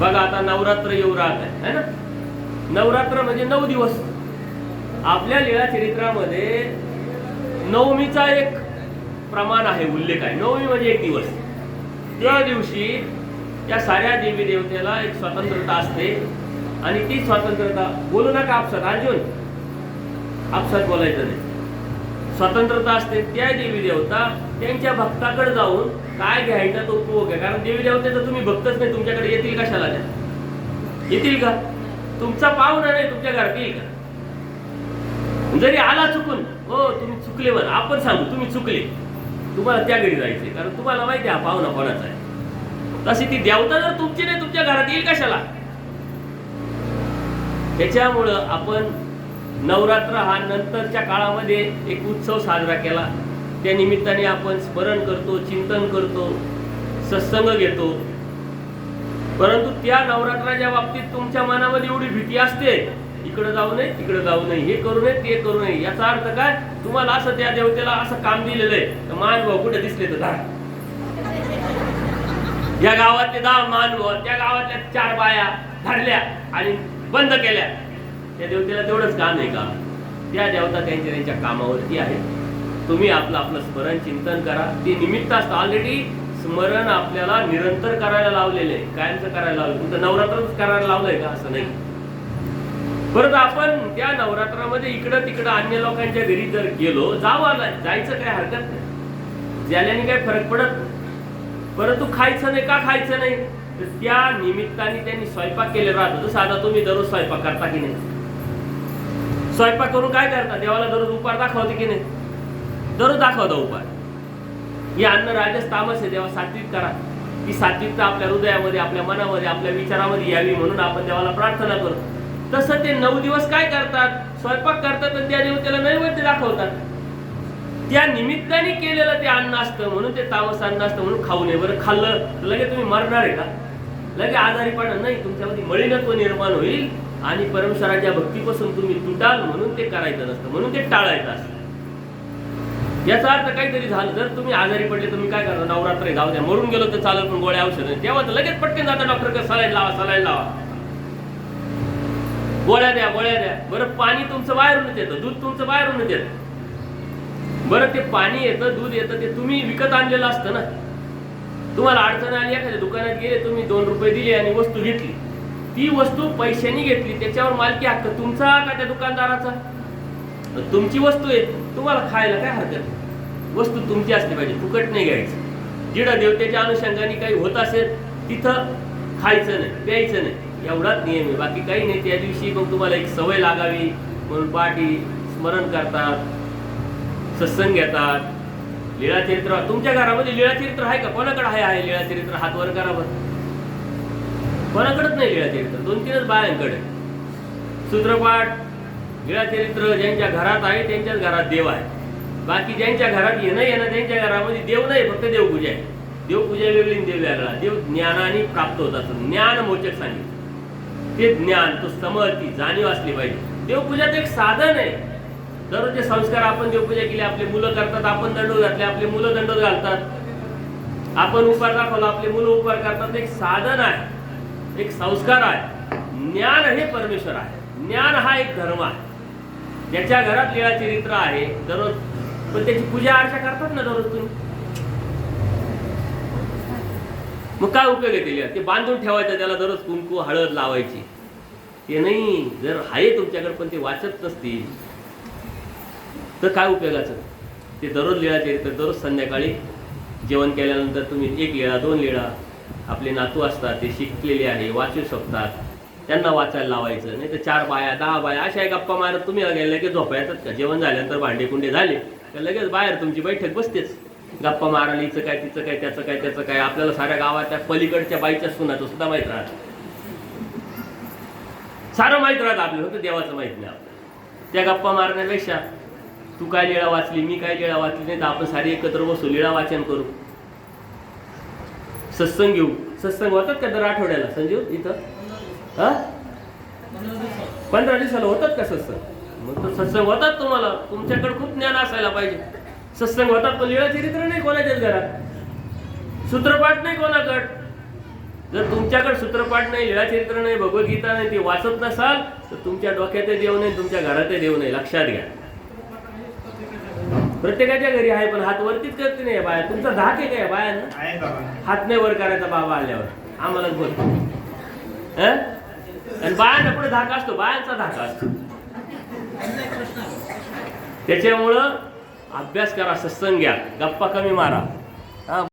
बघा आता नवरात्र येऊ राहत आहे है ना? नवरात्र म्हणजे नऊ दिवस. आपल्या लीळा चरित्रामध्ये नवमीचा एक प्रमाण आहे उल्लेख आहे. नवमी म्हणजे एक दिवस. त्या दिवशी त्या साऱ्या देवी देवतेला एक स्वतंत्रता असते आणि ती स्वतंत्रता बोलू नका आपसात अर्जुन आपसात बोलायचं नाही. स्वतंत्रता असते त्या देवी देवता त्यांच्या भक्ताकडे जाऊन काय घ्यायचा तो उपभोग घ्या. कारण देवी देवतेचा तुम्ही भक्तच नाही तुमच्याकडे येतील कशाला त्या? येतील का? तुमचा पाहुणा नाही तुमच्या घरात येईल का? जरी आला चुकून हो तुम्ही चुकले बरं. आपण सांगू तुम्ही चुकले. तुम्हाला त्या घरी जायचे कारण तुम्हाला माहिती आहे हा पाहुणा कोणाचा आहे? तशी ती देवता जर तुमची नाही तुमच्या घरात येईल कशाला? त्याच्यामुळं आपण नवरात्र हा नंतरच्या काळामध्ये एक उत्सव साजरा केला. त्या निमित्ताने आपण स्मरण करतो चिंतन करतो सत्संग घेतो. परंतु त्या नवरात्राच्या बाबतीत तुमच्या मनामध्ये एवढी भीती असते इकडे जाऊ नये तिकडे जाऊ नये हे करू नये ते करू नये याचा अर्थ काय? तुम्हाला असं त्या देवतेला असं काम दिलेलं आहे तर मान भाऊ कुठे दिसले तर दहा. या गावातले दहा मान भाऊ त्या गावातल्या चार बाया धरल्या आणि बंद केल्या. त्या देवतेला तेवढंच काम आहे का? त्या देवता त्यांच्या त्यांच्या कामावरती आहेत. तुम्ही आपलं आपलं स्मरण चिंतन करा. ते निमित्त असतं. ऑलरेडी स्मरण आपल्याला निरंतर करायला लावलेलं आहे. कायमचं करायला लावलं. तुमचं नवरात्रच करायला लावलंय का? असं नाही. परत आपण त्या नवरात्रामध्ये इकडं तिकडं अन्य लोकांच्या घरी जर गेलो जावं जायचं काही हरकत नाही. ज्याल्याने काय फरक पडत परंतु खायचं नाही का खायचं नाही? तर त्या निमित्ताने त्यांनी स्वयंपाक केले राहतो. जसं आता तुम्ही दररोज स्वयंपाक करता की नाही? स्वयंपाक करून काय करता? देवाला दररोज उपार दाखवते की नाही? दररोज दाखवता उपार हे अन्न राजस तामस आहे देवा सात्विक करा. ती सात्विकता आपल्या हृदयामध्ये आपल्या मनामध्ये आपल्या विचारामध्ये यावी म्हणून आपण देवाला प्रार्थना करतो तसं ते नऊ दिवस काय करतात? स्वयंपाक करतात आणि त्या देवतेला नैवेद्य दाखवतात. त्या निमित्ताने केलेलं ते अन्न असतं म्हणून ते तामस अन्न असतं म्हणून खाऊ नये. बरं खाल्लं लगे लगेच तुम्ही मरणार आहे का? लगे आजारी पडणार नाही. तुमच्यामध्ये मळीनत्व निर्माण होईल. आणि परमेश्वराच्या भक्तीपासून तुम्ही तुटाल म्हणून ते करायचं नसतं म्हणून ते टाळायचं असतं. याचा अर्थ काहीतरी झालं जर तुम्ही आजारी पडले तुम्ही काय करणार? नवरात्र जाऊ द्या. मरून गेलो तर चालेल पण गोळ्या औषध नाही. तेव्हा तर लगेच पटकन जाता डॉक्टर सलाईन लावा सलाईन लावा. गोळ्या द्या गोळ्या द्या. बरं पाणी तुमचं बाहेरूनच येतं दूध तुमचं बाहेरूनच येतं. बरं ते पाणी येतं दूध येतं ते तुम्ही विकत आणलेलं असतं ना. तुम्हाला अडचण आली एखाद्या दुकानात गेले तुम्ही दोन रुपये दिले आणि वस्तू घेतली. ती वस्तू पैशांनी घेतली त्याच्यावर मालकी हक्क. तुमचा का त्या दुकानदाराचा? तुमची वस्तू आहे तुम्हाला खायला काय हरकत वस्तू तुमची असली पाहिजे फुकट नाही घ्यायची. जिडं देवतेच्या अनुषंगाने काही होत असेल तिथं खायचं नाही प्यायचं नाही. एवढाच नियम आहे. बाकी काही नाही. त्या दिवशी मग तुम्हाला एक सवय लागावी म्हणून पाठी स्मरण करतात सत्संग घेतात. लीळाचरित्र तुमच्या घरामध्ये लीळाचरित्र आहे का? कोणाकडे आहे लीळाचरित्र? हात वर करा बरं. कोणाकडेच नाही लीळा चरित्र. दोन तीनच बायांकडे. सूत्रपाठ लीळाचरित्र ज्यांच्या घरात आहे त्यांच्याच घरात देव आहे. बाकी ज्यांच्या घरात येणं येणं त्यांच्या घरामध्ये देव नाही फक्त देवपूजा आहे. देवपूजा वेगळी देव वेगळा. देव ज्ञानाने प्राप्त होत असतो. ज्ञान मोचक सांगितलं. ते ज्ञान तो समज जाणीव असली पाहिजे. देवपूजा एक साधन आहे. दररोजचे संस्कार आपण देवपूजा केली आपले मुलं करतात आपण दंडोत घातले आपले मुलं दंडोत घालतात. आपण उपार दाखवला आपले मुलं उपार करतात एक साधन आहे. एक संस्कार आहे. ज्ञान हे परमेश्वर आहे. ज्ञान हा एक धर्म आहे. ज्याच्या घरात लीळा चरित्र आहे दररोज पण त्याची पूजा अर्चा करतात ना दररोज तुम्ही? मग काय उपयोग आहे त्याला ते बांधून ठेवायचं त्याला दररोज कुंकू हळद लावायची. ते नाही जर आहे तुमच्याकडे पण ते वाचत नसतील. तर काय उपयोगाचं? ते दररोज लिळा चरित्र दररोज संध्याकाळी जेवण केल्यानंतर तुम्ही एक लिळा दोन लिळा आपले नातू असतात ते शिकलेले आहे वाचू शकतात. त्यांना वाचायला लावायचं नाही तर चार बाया दहा बाया अशा एक गप्पा मारत तुम्ही लगेच झोपायचं. का जेवण झाल्यानंतर भांडे कुंडे झाले तर लगेच बाहेर तुमची बैठक बसतेच. गप्पा मारायला हिचं काय तिचं काय त्याचं काय त्याचं काय आपल्याला साऱ्या गावाच्या पलीकडच्या बाईच्या सुनाचं सुद्धा माहीत राहतं. सारं माहीत राहतं आपल्याला फक्त देवाचं माहीत नाही आपल्याला. त्या गप्पा मारण्यापेक्षा तू काय लिळा वाचली मी काय लिळा वाचली नाही तर आपण सारी एकत्र बसू लिळा वाचन करू. सत्संग घेऊ. सत्संग होतात का दर आठवड्याला? संजीव इथं? हा? पंधरा दिवसाला होतात का सत्संग? मग तो सत्संग होतात तुम्हाला. तुमच्याकडे खूप ज्ञान असायला पाहिजे. सत्संग होतात पण लिळा चरित्र नाही कोणाच्याच घरात. सूत्रपाठ नाही कोणाकड. जर तुमच्याकडे सूत्रपाठ नाही लिळाचरित्र नाही भगवद्गीता नाही ती वाचत नसाल तर तुमच्या डोक्यात देव नाही तुमच्या घरात देव नाही. लक्षात घ्या. प्रत्येकाच्या घरी आहे पण हात वरतीच करते नाही बाया. तुमचा धाक आहे काय बाया हात नाही वर करायचा बाबा आल्यावर. आम्हाला बोल. हं? आणि बायांना पुढे धाका असतो बायांचा धाका असतो. त्याच्यामुळं अभ्यास करा सत्संग घ्या. गप्पा कमी मारा.